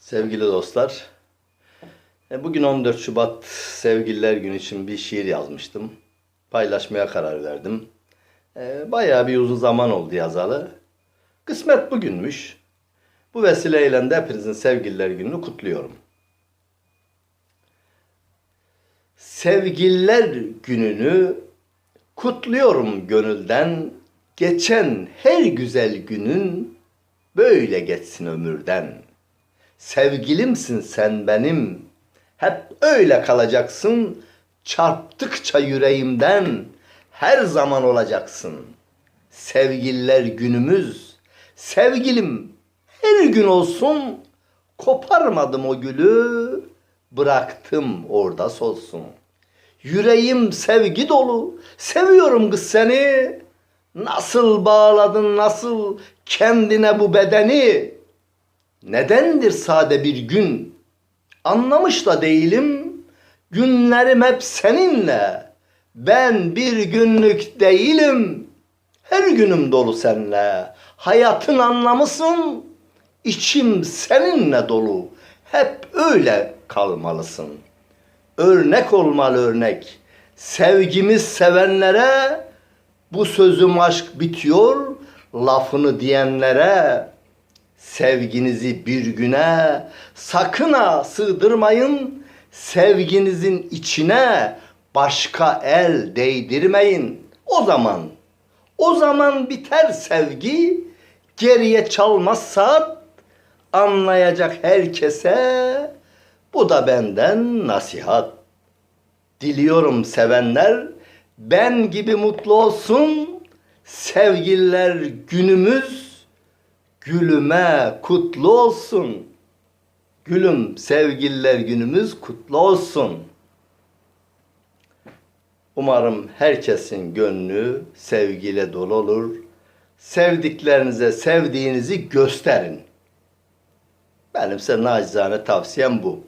Sevgili dostlar, e, bugün 14 Şubat Sevgililer Günü için bir şiir yazmıştım. Paylaşmaya karar verdim. E, Bayağı bir uzun zaman oldu yazalı. Kısmet bugünmüş. Bu vesileyle de hepinizin Sevgililer Günü'nü kutluyorum. Sevgililer Günü'nü kutluyorum gönülden. Geçen her güzel günün böyle geçsin ömürden. Sevgilimsin sen benim. Hep öyle kalacaksın. Çarptıkça yüreğimden her zaman olacaksın. Sevgililer günümüz. Sevgilim her gün olsun. Koparmadım o gülü. Bıraktım orada solsun. Yüreğim sevgi dolu. Seviyorum kız seni. Nasıl bağladın nasıl kendine bu bedeni? Nedendir sade bir gün? Anlamış da değilim. Günlerim hep seninle. Ben bir günlük değilim. Her günüm dolu seninle. Hayatın anlamısın. İçim seninle dolu. Hep öyle kalmalısın. Örnek olmalı örnek. Sevgimiz sevenlere bu sözüm aşk bitiyor. Lafını diyenlere Sevginizi bir güne sakın ha sığdırmayın. Sevginizin içine başka el değdirmeyin. O zaman, o zaman biter sevgi. Geriye çalmaz saat. Anlayacak herkese. Bu da benden nasihat. Diliyorum sevenler ben gibi mutlu olsun. Sevgililer günümüz Gülüme kutlu olsun. Gülüm sevgililer günümüz kutlu olsun. Umarım herkesin gönlü sevgiyle dolu olur. Sevdiklerinize sevdiğinizi gösterin. Benim size nacizane tavsiyem bu.